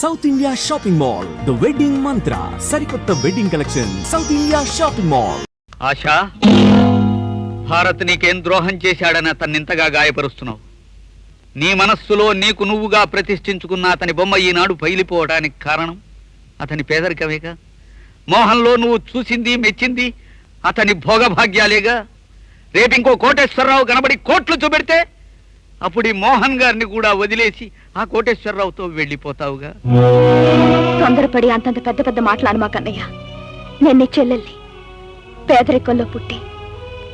South India shopping mall the wedding Mantra సరికొత్త wedding collection South India shopping mall Asha Bharat నీకేం ద్రోహం చేశాడని అతన్ని ఇంతగా గాయపరుస్తున్నావు. నీ మనస్సులో నీకు నువ్వుగా ప్రతిష్ఠించుకున్న అతని బొమ్మ ఈనాడు పైలిపోవడానికి కారణం అతని పేదరికమేగా? మోహన్లో నువ్వు చూసింది మెచ్చింది అతని భోగభాగ్యాలేగా? రేపింకో కోటేశ్వరరావు కనబడి కోట్లు చూపెడితే అప్పుడు ఈ మోహన్ గారిని కూడా వదిలేసి ఆ కోటేశ్వరరావుతో వెళ్ళిపోతావుగా. తొందరపడి అంతంత పెద్ద పెద్ద మాట్లాడమా కన్నయ్య నేను నీ చెల్లెల్ని పేదరికంలో పుట్టి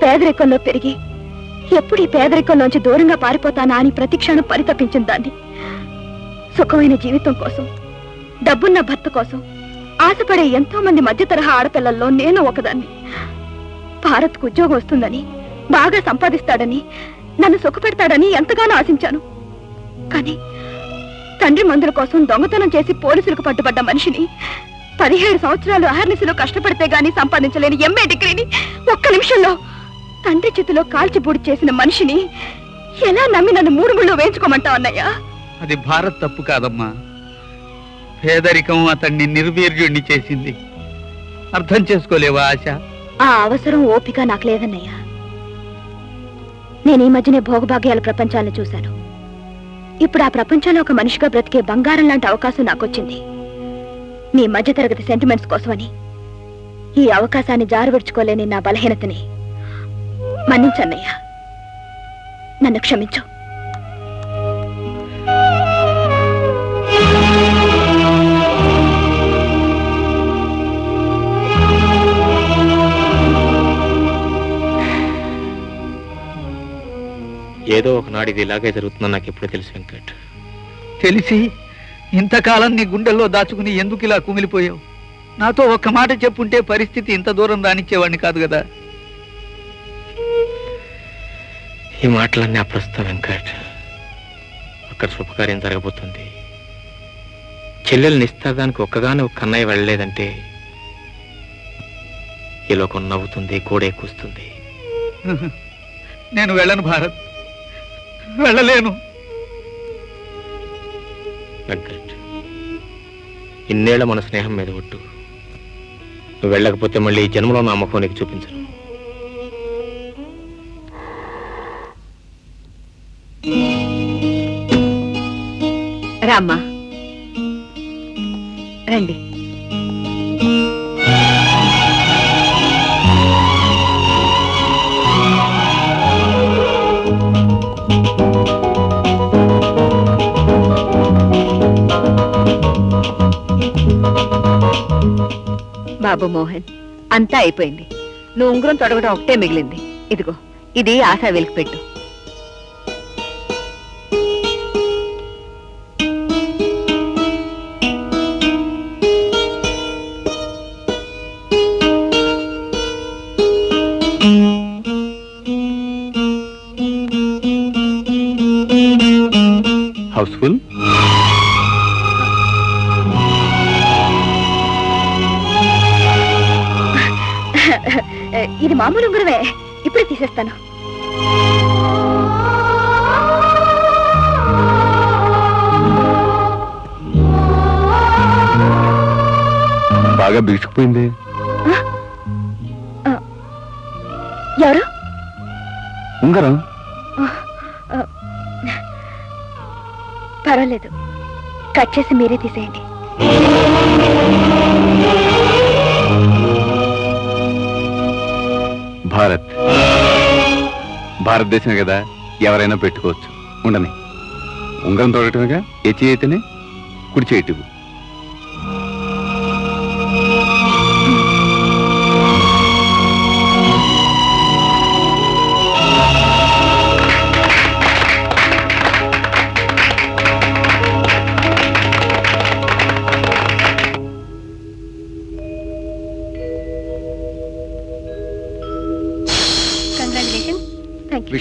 పేదరికంలో పెరిగి ఎప్పుడు ఈ పేదరికంలోంచి దూరంగా పారిపోతానా అని ప్రతిక్షణం పరితపించిన దాన్ని సుఖమైన జీవితం కోసం డబ్బున్న భర్త కోసం ఆశపడే ఎంతో మంది మధ్య తరహా ఆడపిల్లల్లో నేను ఒకదాన్ని. భారత్కు ఉద్యోగం వస్తుందని బాగా సంపాదిస్తాడని నన్ను సుఖపెడతాడని ఎంతగానో ఆశించాను. కానీ తండ్రి మందుల కోసం దొంగతనం చేసి పోలీసులకు పట్టుబడ్డ మనిషిని పదిహేడు సంవత్సరాలు అహర్నిశలో కష్టపడితే గాని సంపాదించలేని ఎంఏ డిగ్రీని ఒక్క నిమిషంలో తండ్రి చేతిలో కాల్చిబూడి చేసిన మనిషిని ఎలా నమ్మి నన్ను మూడు ముళ్ళు వేయించుకోమంటావు అన్నయ్యా? అది భారత్ తప్పు కాదమ్మా. పేదరికం అతన్ని నిర్వీర్యుణ్ణి చేసింది. అర్థం చేసుకోలేవా ఆశ? ఆ అవసరం ఓపిక నాకు లేదన్నయ్యా. నేను ఈ మధ్యనే భోగభాగ్యాల ప్రపంచాన్ని చూశాను. ఇప్పుడు ఆ ప్రపంచంలో ఒక మనిషిగా బ్రతికే బంగారం లాంటి అవకాశం నాకొచ్చింది. నీ మధ్యతరగతి సెంటిమెంట్స్ కోసమని. ఈ అవకాశాన్ని జారువిడ్చుకోలేని నా బలహీనతని. మన్నించన్నయ్యా. నన్ను క్షమించు. ఏదో ఒకనాడు ఇది ఇలాగే జరుగుతుందని నాకు ఎప్పుడు తెలుసు వెంకట్. తెలిసి ఇంతకాలం నీ గుండెల్లో దాచుకుని ఎందుకు ఇలా కుమిలిపోయావు? నాతో ఒక్క మాట చెప్పుంటే పరిస్థితి ఇంత దూరం రానిచ్చేవాడిని కాదు కదా? ఈ మాటలన్నీ అప్రస్తుతం వెంకట్. అక్కడ శుభకార్యం జరగబోతుంది. చెల్లెలు నిస్తాదానికి ఒక్కగానే ఒక కన్నయ్య వెళ్ళలేదంటే ఈ లోకం నవ్వుతుంది కోడే కూస్తుంది. నేను వెళ్ళను భారత్. వెళ్ళలేను. వెంకట్ ఇన్నేళ్ళ మన స్నేహం మీద ఒట్టు. నువ్వు వెళ్ళకపోతే మళ్ళీ ఈ జన్మలో నా ముఖం నీకు చూపించను. రామ్మా. రండి. బాబు మోహన్ అంతా అయిపోయింది. నువ్వు ఉంగరం తొడగడం ఒకటే మిగిలింది. ఇదిగో ఇది ఆశా వెలికి పెట్టు. బాగా బిగుసుకుపోయింది ఎవరు? ఉంగరం. పర్వాలేదు. కట్ చేసి మీరే తీసేయండి. భారత్. భారతదేశమే కదా ఎవరైనా పెట్టుకోవచ్చు. ఉండని. ఉంగరం తోడటమేగా? ఏ చేయి అయితేనే? కుడి చేయటు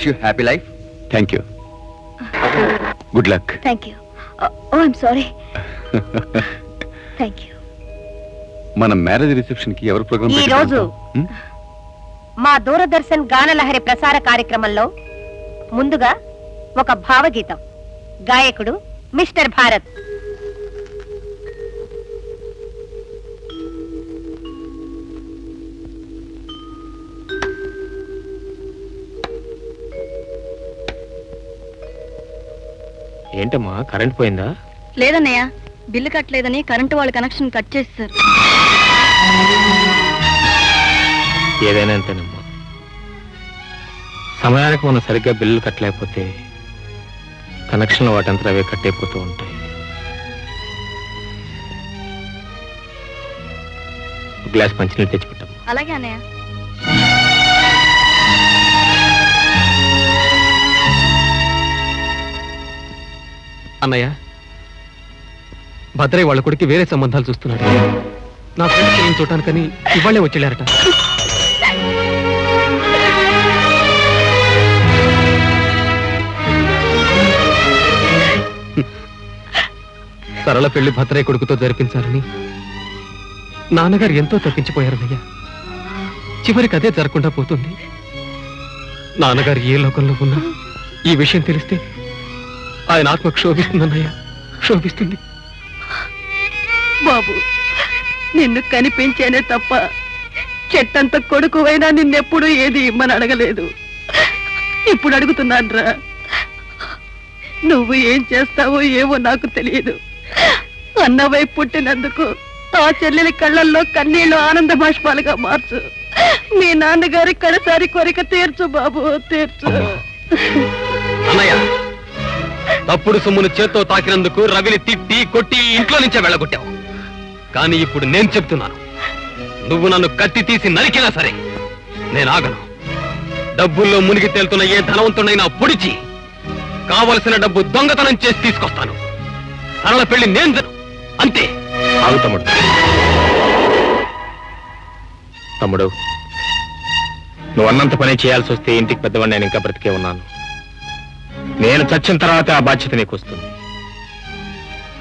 wish you happy life thank you good luck thank you oh I'm sorry thank you మన మ్యారేజ్ రిసెప్షన్కి ఎవరు ప్రోగ్రామ్ ఈ రోజు మా దూరదర్శన్ గానలహరి ప్రసార కార్యక్రమంలో ముందుగా ఒక భావగీతం. గాయకుడు మిస్టర్ భారత్. ఏంటమ్మా కరెంట్ పోయిందా? లేదన్నయ్య బిల్లు కట్టలేదని కరెంటు వాళ్ళ కనెక్షన్ కట్ చేస్తారు ఏదైనా అంతేనమ్మా. సమయానికి మనం సరిగ్గా బిల్లులు కట్టలేకపోతే కనెక్షన్లు వాటంతా అవే కట్ అయిపోతూ ఉంటాయి గ్లాస్ మంచినీళ్ళు తెచ్చిపెట్టాం అలాగే అన్నయ్య. అన్నయ్య భద్రయ్య వాళ్ళ కొడుకు వేరే సంబంధాలు చూస్తున్నాడు. నా ఫ్రెండ్స్ నేను చూడటానికని ఇవాళ్ళే వచ్చేళ్ళారట. సరళ పెళ్ళి భద్రయ్య కొడుకుతో జరిపించాలని నాన్నగారు ఎంతో తప్పించిపోయారన్నయ్య. చివరికి అదే జరగకుండా పోతుంది. నాన్నగారు ఏ లోకంలో ఉన్నా ఈ విషయం తెలిస్తే ఆయన ఆత్మ క్షోభిస్తుందన్నయ్య క్షోభిస్తుంది బాబు నిన్ను కనిపించేనే తప్ప చెట్టంత కొడుకువైనా నిన్నెప్పుడు ఏది ఇమ్మని అడగలేదు. ఇప్పుడు అడుగుతున్నానురా. నువ్వు ఏం చేస్తావో ఏవో నాకు తెలియదు. అన్నవై పుట్టినందుకు ఆ చెల్లెలి కళ్ళల్లో కన్నీళ్ళు ఆనంద బాష్పాలుగా మార్చు. మీ నాన్నగారి కడసారి కోరిక తీర్చు బాబు తీర్చు. అన్నయ్య తప్పుడు సొమ్మును చేత్తో తాకినందుకు రవిని తిట్టి కొట్టి ఇంట్లో నుంచే వెళ్ళగొట్టావు. కానీ ఇప్పుడు నేను చెప్తున్నాను. నువ్వు నన్ను కత్తి తీసి నరికినా సరే నేను ఆగను. డబ్బుల్లో మునిగి తేలుతున్న ఏ ధనవంతుడైనా పొడిచి కావలసిన డబ్బు దొంగతనం చేసి తీసుకొస్తాను. సరళ పెళ్ళి నేను అంతే. ఆగు తమ్ముడు. తమ్ముడు నువ్వు అన్నంత పని చేయాల్సి వస్తే ఇంటికి పెద్దవాడిని నేను ఇంకా బ్రతికే ఉన్నాను. నేను చచ్చిన తర్వాత ఆ బాధ్యత నీకు వస్తుంది.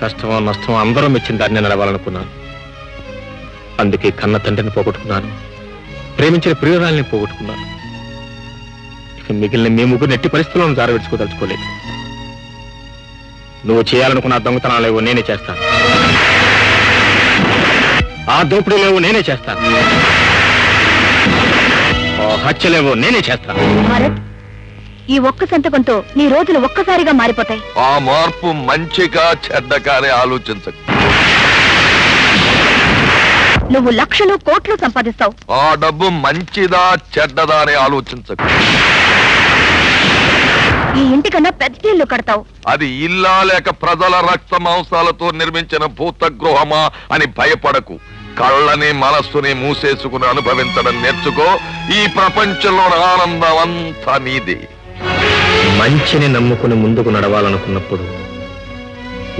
కష్టమో నష్టమో అందరూ మెచ్చిన దాన్ని నడవాలనుకున్నాను. అందుకే కన్న తండ్రిని పోగొట్టుకున్నాను. ప్రేమించిన ప్రియురాల్ని పోగొట్టుకున్నాను. ఇక మిగిలిన మీ ముగ్గురు నెట్టి పరిస్థితులను జారవిడ్చుకోదలుచుకోలేదు. నువ్వు చేయాలనుకున్న దొంగతనాలేవో నేనే చేస్తాను. ఆ దోపిడీలేవో నేనే చేస్తాను. హత్యలేవో నేనే చేస్తాను. ఈ ఒక్క సంతకంతో నీ రోజులు ఒక్కసారిగా మారిపోతాయి. ఆ మార్పు మంచిగా చెడ్డగానే ఆలోచించకు. నువ్వు లక్షలు కోట్లు సంపాదిస్తావు. ఆ డబ్బు మంచిదా చెడ్డదా అని ఆలోచించకు. ఈ ఇంటికన్నా పెద్ద ఇల్లు కడతావు. అది ఇల్లా లేక ప్రజల రక్త మాంసాలతో నిర్మించిన భూతగృహమా అని భయపడకు. కళ్ళని మనస్సుని మూసేసుకుని అనుభవించడం నేర్చుకో. ఈ ప్రపంచంలో ఆనందం అంతా నీదే. మంచిని నమ్ముకుని ముందుకు నడవాలనుకున్నప్పుడు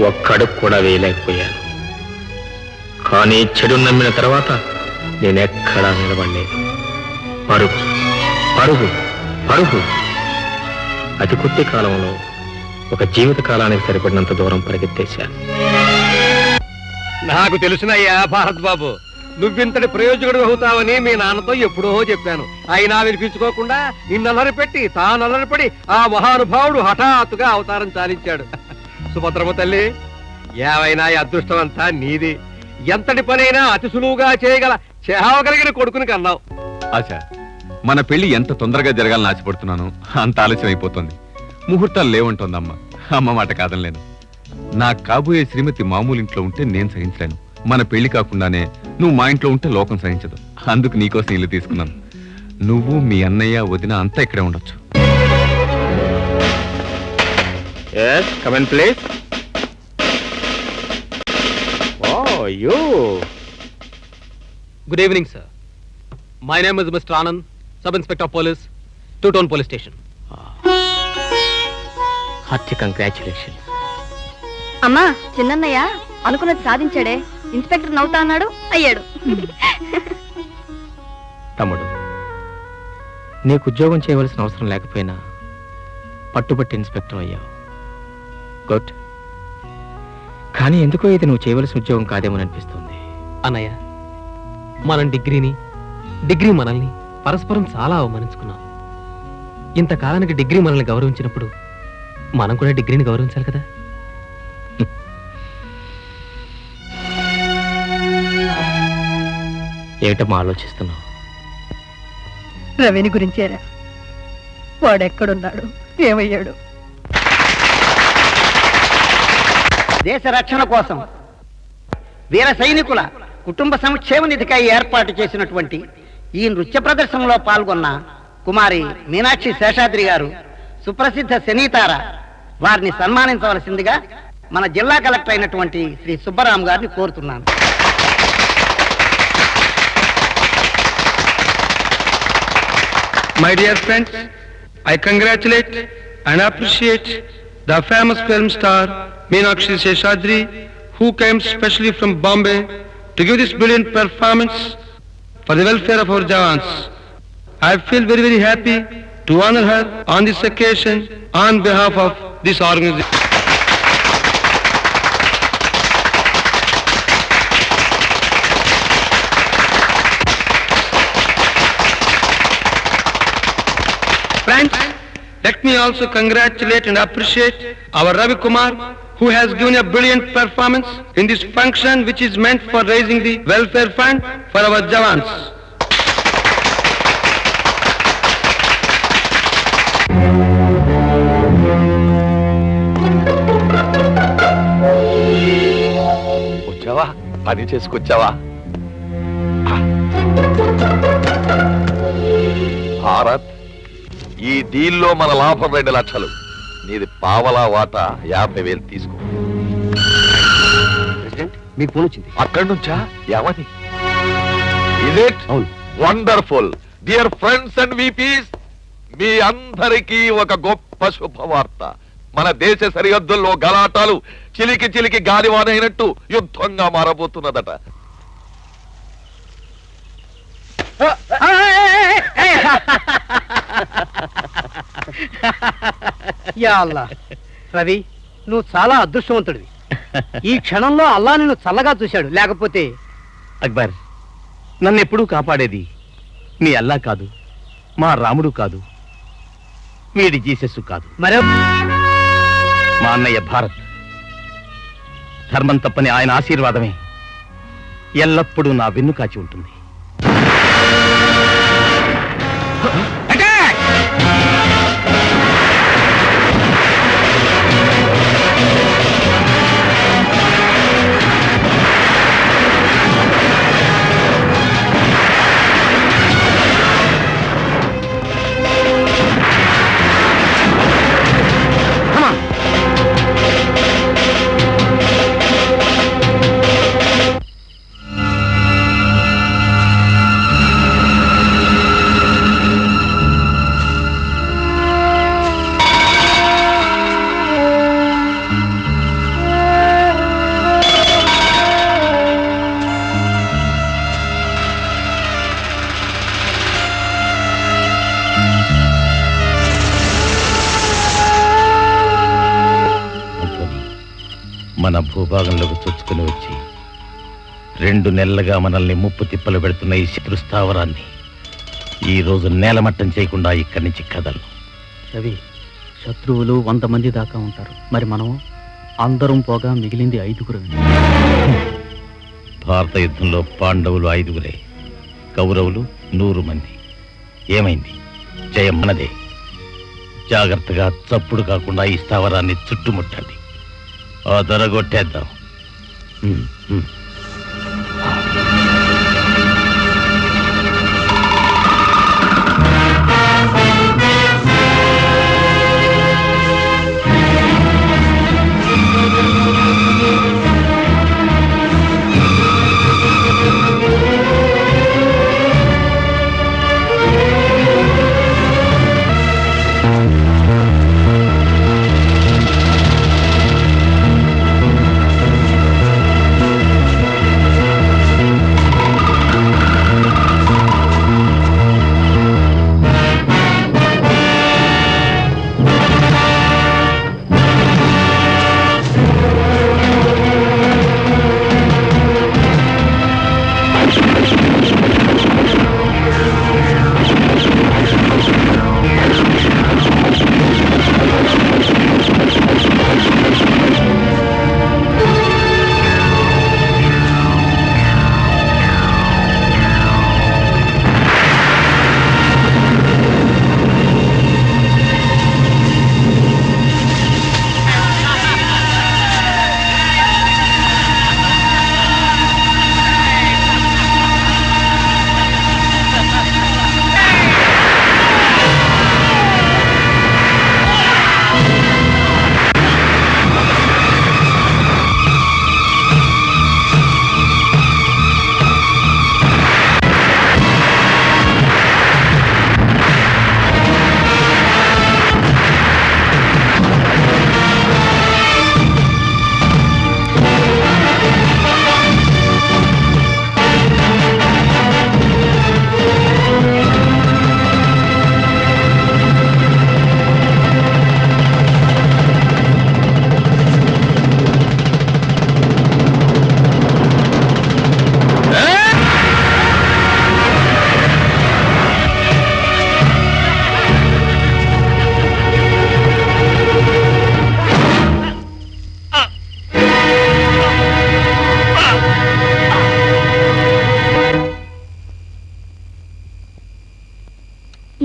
ఒక్కడుగు కూడా వేయలేకపోయాను. కానీ చెడు నమ్మిన తర్వాత నేనెక్కడా నిలబడలేదు. పరుగు పరుగు పరుగు. అతి కొద్ది కాలంలో ఒక జీవిత కాలానికి సరిపడినంత దూరం పరిగెత్తేశాను. నాకు తెలుసునయ్యా భారత్ బాబు నువ్వింతటి ప్రయోజకుడు అవుతావని మీ నాన్నతో ఎప్పుడో చెప్పాను. అయినా వినిపించుకోకుండా నిన్నలరి పెట్టి తానలరిపడి ఆ మహానుభావుడు హఠాత్తుగా అవతారం చాలించాడు. సుభద్రమ తల్లి ఏవైనా అదృష్టం అంతా నీది. ఎంతటి పనైనా అతి సులువుగా చేయగల చేవగలిగిన కొడుకుని కన్నావు. ఆశ మన పెళ్ళి ఎంత తొందరగా జరగాలని ఆశపడుతున్నాను అంత ఆలస్యం అయిపోతుంది. ముహూర్తాలు లేవంటోందమ్మ. అమ్మ మాట కాదనలేను. నా కాబోయే శ్రీమతి మామూలు ఇంట్లో ఉంటే నేను సహించలేను. మన పెళ్ళి కాకుండానే నువ్వు మా ఇంట్లో ఉంటే లోకం సహించదు. అందుకు నీకోసం ఇల్లు తీసుకున్నాను. నువ్వు మీ అన్నయ్య వదిన అంతా ఇక్కడే ఉండొచ్చు. Yes come in please oh you good evening sir my name is mister Anand sub inspector police two town police station hearty congratulation అమ్మా చిన్నన్నయ్య అనుకున్నది సాధించాడే. ఇన్స్పెక్టర్ నవ్వుతా అన్నాడు అయ్యాడు. తమ్ముడు నీకు ఉద్యోగం చేయవలసిన అవసరం లేకపోయినా పట్టుబట్టి ఇన్స్పెక్టర్ అయ్యావు. గుడ్. కానీ ఎందుకో ఇది నువ్వు చేయవలసిన ఉద్యోగం కాదేమో అనిపిస్తుంది. అన్నయ్య మనం డిగ్రీని డిగ్రీ మనల్ని పరస్పరం చాలా అవమానించుకున్నాం. ఇంతకాలానికి డిగ్రీ మనల్ని గౌరవించినప్పుడు మనం కూడా డిగ్రీని గౌరవించాలి కదా? ఏమిటమ్మా ఆలోచిస్తున్నావు? రవిని గురించేరా వాడెక్కడున్నాడు? ఏమయ్యాడు? దేశ రక్షణ కోసం వీర సైనికుల కుటుంబ సంక్షేమ నిధికై ఏర్పాటు చేసినటువంటి ఈ నృత్య ప్రదర్శనలో పాల్గొన్న కుమారి మీనాక్షి శేషాద్రి గారు సుప్రసిద్ధ శనీతార వారిని సన్మానించవలసిందిగా మన జిల్లా కలెక్టర్ అయినటువంటి శ్రీ సుబ్బరాం గారిని కోరుతున్నాను. My dear friends, I congratulate and appreciate the famous film star Meenakshi Seshadri who came specially from Bombay to give this brilliant performance for the welfare of our Jawans. I feel very very happy to honor her on this occasion on behalf of this organization. Friends, let me also congratulate and appreciate our Ravi Kumar who has given a brilliant performance in this function which is meant for raising the welfare fund for our Jawans. వచ్చావా పని చేసుకొచ్చావా భారత్ ఈ డీల్లో మన లాభం రెండు లక్షలు నీది పావలా వాటా యాభై వేలు తీసుకో ప్రెసిడెంట్ మీకు ఫోన్ వచ్చింది అక్కడి నుంచా ఏమని ఇట్ అవును. Wonderful dear friends and VIPs మీ అందరికీ ఒక గొప్ప శుభవార్త మన దేశ సరిహద్దుల్లో గలాటాలు చిలికి చిలికి గాలివానైనట్టు యుద్ధంగా మారబోతున్నదట యా అల్లా. రవి నువ్వు చాలా అదృష్టవంతుడివి. ఈ క్షణంలో అల్లా నిన్ను చల్లగా చూశాడు. లేకపోతే అక్బర్ నన్ను ఎప్పుడూ కాపాడేది మీ అల్లా కాదు మా రాముడు కాదు వీడి జీసస్సు కాదు. మరో మా అన్నయ్య భారత్ ధర్మం తప్పని ఆయన ఆశీర్వాదమే ఎల్లప్పుడూ నా వెన్ను కాచి ఉంటుంది. రెండు నెలలుగా మనల్ని ముప్పు తిప్పలు పెడుతున్న ఈ శత్రు స్థావరాన్ని ఈ రోజు నేలమట్టం చేయకుండా ఇక్కడి నుంచి కదలను. రవి శత్రువులు వంద మంది దాకా ఉంటారు. మరి మనం అందరం పోగా మిగిలింది ఐదుగురు. భారత యుద్ధంలో పాండవులు ఐదుగురే కౌరవులు నూరు మంది. ఏమైంది? జయం మనదే. జాగ్రత్తగా చప్పుడు కాకుండా ఈ స్థావరాన్ని చుట్టుముట్టండి. ఆ దొరగొట్టేద్దాం.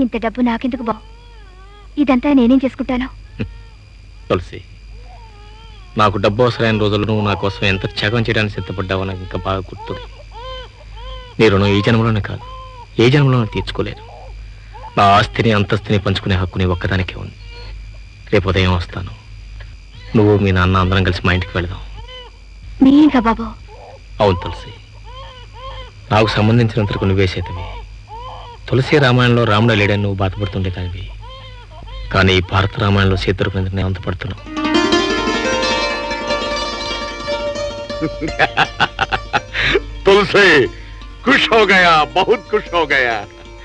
ఇంత డబ్బు నాకెందుకు బావు ఇదంతా నేనేం చేసుకుంటాను? తులసి నాకు డబ్బు అవసరమైన రోజుల్లో నువ్వు నా కోసం ఎంత త్యాగం చేయడానికి సిద్ధపడ్డావో నాకు ఇంకా బాగా గుర్తుంది నీ రుణం ఈ జన్మలోనే కాదు ఏ జన్మలోనే తీర్చుకోలేదు నా ఆస్తిని అంతస్తుని పంచుకునే హక్కు నీ ఒక్కదానికే ఉంది. రేపు ఉదయం వస్తాను. నువ్వు మీ నాన్న అందరం కలిసి మా ఇంటికి వెళదాం. మీ ఇంకా బాబు? అవును తులసి నాకు సంబంధించినంతకు నువ్వే చేతవి. తులసి రామాయణంలో రాముడు లేడని నువ్వు బాధపడుతుండే దానివి కానీ ఈ భారత రామాయణంలో సీతరు నేను అంత పడుతున్నావు తులసి ఖుష్ హో గయా బహుత్ ఖుష్ హో గయా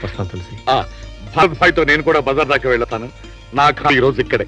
వస్తాను తులసి భరత్ భాయ్తో నేను కూడా బజార్ దాకా వెళ్తాను నా ఈ రోజు ఇక్కడే.